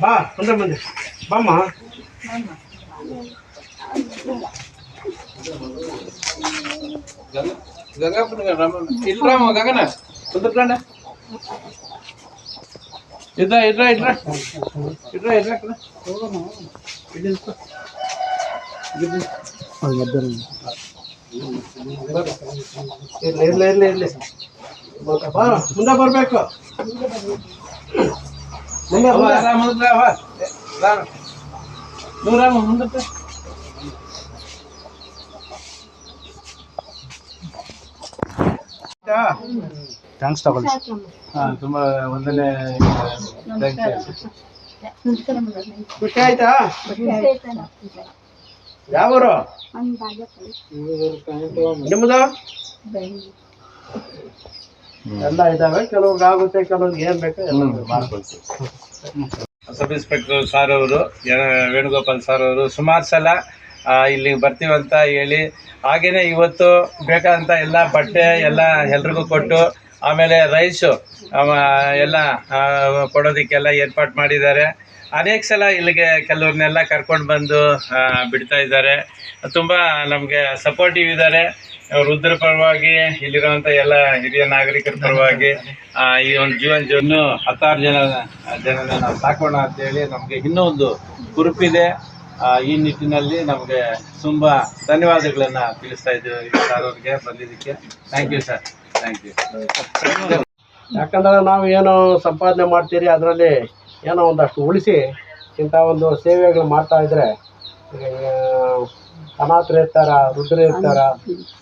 ಬಾ ಮುಂದೆ ಮುಂದೆ ಬಾಮ್ಮ ಇಲ್ರಾಮ ಗಗನ ಕುಂದ್ರಣ್ಣ ಇದ್ರ ಇದ್ರ ಇದ್ರ ಇದ್ರ ಇದ್ರ ಕಣ ಇಲ್ಲಿ ನಿಲ್ಸು. ಇರ್ಲಿ ಇರ್ಲಿ ಇರ್ಲಿ ಇರ್ಲಿ. ಬಾ ಮುಂದೆ ಬರಬೇಕು. ಮುಂದೆ ಮುಂದಕ್ಕೆ. ಥ್ಯಾಂಕ್ಸ್ ತಗೊಳ್ಳಿ. ಹಾಂ ತುಂಬ ಒಂದನೇ ಥ್ಯಾಂಕ್ಸ್ ಖುಷಿ ಆಯ್ತಾ. ಯಾವ ಊರು ಎಲ್ಲ ಇದಾವೆ, ಕೆಲವ್ರಿಗೆ ಆಗುತ್ತೆ, ಕೆಲವ್ರಿಗೆ ಏನ್ ಬೇಕು ಎಲ್ಲ ಮಾಡ್ಕೊಳ್ತೀವಿ ಸಬ್ ಇನ್ಸ್ಪೆಕ್ಟರ್ ಸಾರ್ ಅವರು ವೇಣುಗೋಪಾಲ್ ಸಾರ್ ಅವರು, ಸುಮಾರು ಸಲ ಇಲ್ಲಿಗೆ ಬರ್ತೀವಂತ ಹೇಳಿ. ಹಾಗೇನೆ ಇವತ್ತು ಬೇಕಾದಂತ ಎಲ್ಲ ಬಟ್ಟೆ ಎಲ್ಲ ಎಲ್ರಿಗೂ ಕೊಟ್ಟು ಆಮೇಲೆ ರೈಸು ಎಲ್ಲ ಕೊಡೋದಕ್ಕೆಲ್ಲ ಏರ್ಪಾಟ್ ಮಾಡಿದ್ದಾರೆ. ಅನೇಕ ಸಲ ಇಲ್ಲಿಗೆ ಕೆಲವ್ರನ್ನೆಲ್ಲ ಕರ್ಕೊಂಡು ಬಂದು ಬಿಡ್ತಾ ಇದ್ದಾರೆ. ತುಂಬ ನಮಗೆ ಸಪೋರ್ಟಿವ್ ಇದ್ದಾರೆ. ವೃದ್ಧರ ಪರವಾಗಿ ಇಲ್ಲಿರುವಂಥ ಎಲ್ಲ ಹಿರಿಯ ನಾಗರಿಕರ ಪರವಾಗಿ ಈ ಒಂದು ಜೀವನ ಇನ್ನೂ ಹತ್ತಾರು ಜನ, ಜನನ ನಾವು ಸಾಕೋಣ ಅಂತೇಳಿ ನಮಗೆ ಇನ್ನೂ ಒಂದು ಗುರುಪಿದೆ ಈ ನಿಟ್ಟಿನಲ್ಲಿ ನಮಗೆ ತುಂಬ ಧನ್ಯವಾದಗಳನ್ನು ತಿಳಿಸ್ತಾ ಇದ್ದೀವಿ. ಸರ್ ಅವ್ರಿಗೆ ಬಂದಿದ್ದಕ್ಕೆ. ಥ್ಯಾಂಕ್ ಯು ಸರ್ ಯಾಕಂದ್ರೆ ನಾವು ಏನು ಸಂಪಾದನೆ ಮಾಡ್ತೀರಿ, ಅದರಲ್ಲಿ ಏನೋ ಒಂದಷ್ಟು ಉಳಿಸಿ ಇಂಥ ಒಂದು ಸೇವೆಗಳು ಮಾಡ್ತಾ ಇದ್ರೆ ಅನಾಥರು ಇರ್ತಾರ, ವೃದ್ಧರು ಇರ್ತಾರ,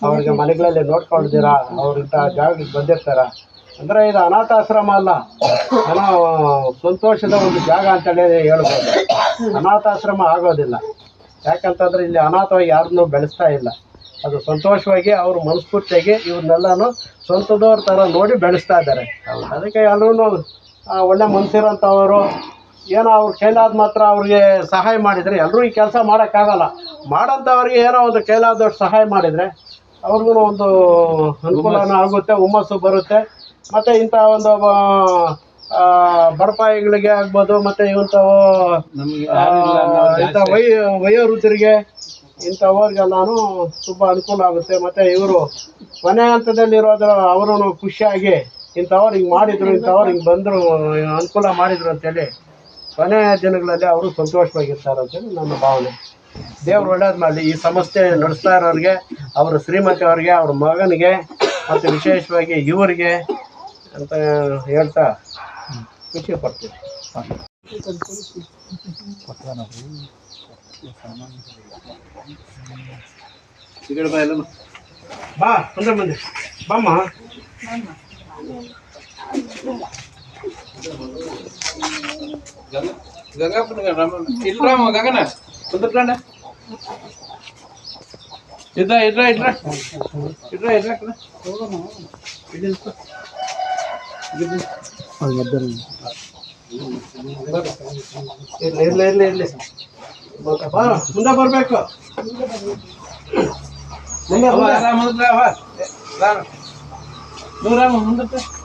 ಅವ್ರಿಗೆ ಮನೆಗಳಲ್ಲಿ ನೋಡ್ಕೊಂಡಿದ್ದೀರ, ಅವ್ರು ಇಂಥ ಜಾಗಕ್ಕೆ ಬಂದಿರ್ತಾರ. ಅಂದ್ರೆ ಇದು ಅನಾಥಾಶ್ರಮ ಅಲ್ಲ, ಏನೋ ಸಂತೋಷದ ಒಂದು ಜಾಗ ಅಂತೇಳಿ ಹೇಳ್ಬೋದು. ಅನಾಥಾಶ್ರಮ ಆಗೋದಿಲ್ಲ. ಯಾಕಂತಂದ್ರೆ ಇಲ್ಲಿ ಅನಾಥವಾಗಿ ಯಾರನ್ನೂ ಬೆಳೆಸ್ತಾ ಇಲ್ಲ. ಅದು ಸಂತೋಷವಾಗಿ ಅವರು ಮನಸ್ಫೂರ್ತಿಯಾಗಿ ಇವ್ರನ್ನೆಲ್ಲಾನು ಸ್ವಂತದವ್ರ ಥರ ನೋಡಿ ಬೆಳೆಸ್ತಾ ಇದ್ದಾರೆ. ಅದಕ್ಕೆ ಎಲ್ಲರೂ ಒಳ್ಳೆ ಮನಸ್ಸಿರೋಂಥವರು ಏನೋ ಅವ್ರ ಕೈಲಾದ ಮಾತ್ರ ಅವ್ರಿಗೆ ಸಹಾಯ ಮಾಡಿದರೆ ಎಲ್ಲರೂ ಈ ಕೆಲಸ ಮಾಡೋಕ್ಕಾಗಲ್ಲ. ಮಾಡೋಂಥವ್ರಿಗೆ ಏನೋ ಒಂದು ಕೈಲಾದವ್ರು ಸಹಾಯ ಮಾಡಿದರೆ ಅವ್ರಿಗೂ ಒಂದು ಅನುಕೂಲನೂ ಆಗುತ್ತೆ ಹುಮ್ಮಸ್ಸು ಬರುತ್ತೆ. ಮತ್ತು ಇಂಥ ಒಂದು ಬಡಪಾಯಿಗಳಿಗೆ ಆಗ್ಬೋದು ಮತ್ತು ಆ, ಇಂಥ ವೈ ವಯೋವೃದ್ಧರಿಗೆ ಇಂಥವ್ರಿಗೆಲ್ಲಾನು ತುಂಬ ಅನುಕೂಲ ಆಗುತ್ತೆ. ಮತ್ತು ಇವರು ಮನೆ ಹಂತದಲ್ಲಿರೋದ್ರ ಅವರು ಖುಷಿಯಾಗಿ ಇಂಥವ್ರು ಹಿಂಗೆ ಮಾಡಿದ್ರು, ಇಂಥವ್ರು ಹಿಂಗೆ ಬಂದರು, ಅನುಕೂಲ ಮಾಡಿದ್ರು ಅಂತೇಳಿ ಕೊನೆ ದಿನಗಳಲ್ಲಿ ಅವರು ಸಂತೋಷವಾಗಿರ್ತಾರೆ ಅಂತೇಳಿ ನನ್ನ ಭಾವನೆ. ದೇವ್ರು ಒಳ್ಳೇದು ಮಾಡಲಿ. ಈ ಸಂಸ್ಥೆ ನಡೆಸ್ತಾ ಇರೋರಿಗೆ, ಅವರ ಶ್ರೀಮತಿ ಅವ್ರಿಗೆ, ಅವ್ರ ಮಗನಿಗೆ, ಮತ್ತು ವಿಶೇಷವಾಗಿ ಇವರಿಗೆ ಅಂತ ಹೇಳ್ತಾ ಖುಷಿ ಪಡ್ತೀನಿ. ಈ ಕಡೆ ಬಾ ಎಲ್ಲಮ್ಮ. ಬಾ ಮುಂದೆ ಮುಂದೆ ಬಾಮ್ಮ ಗಂಗ- ಗಂಗಾಪುರ ರಾಮ ಇಲ್ರಾಮ ಗಗನ ಕುಂದ್ರಣ್ಣ ಇದ್ರ ಇದ್ರ ಇದ್ರ ಇದ್ರ ಇದ್ರ ಕಣ ಇಲ್ಲಿ ನಿಲ್ಸು. ಮುಂದೆ ಮುಂದೆ ಬರ್ಬೇಕು. ಮುಂದೆ ಅವ ಮುಂದೆ ರಾಮ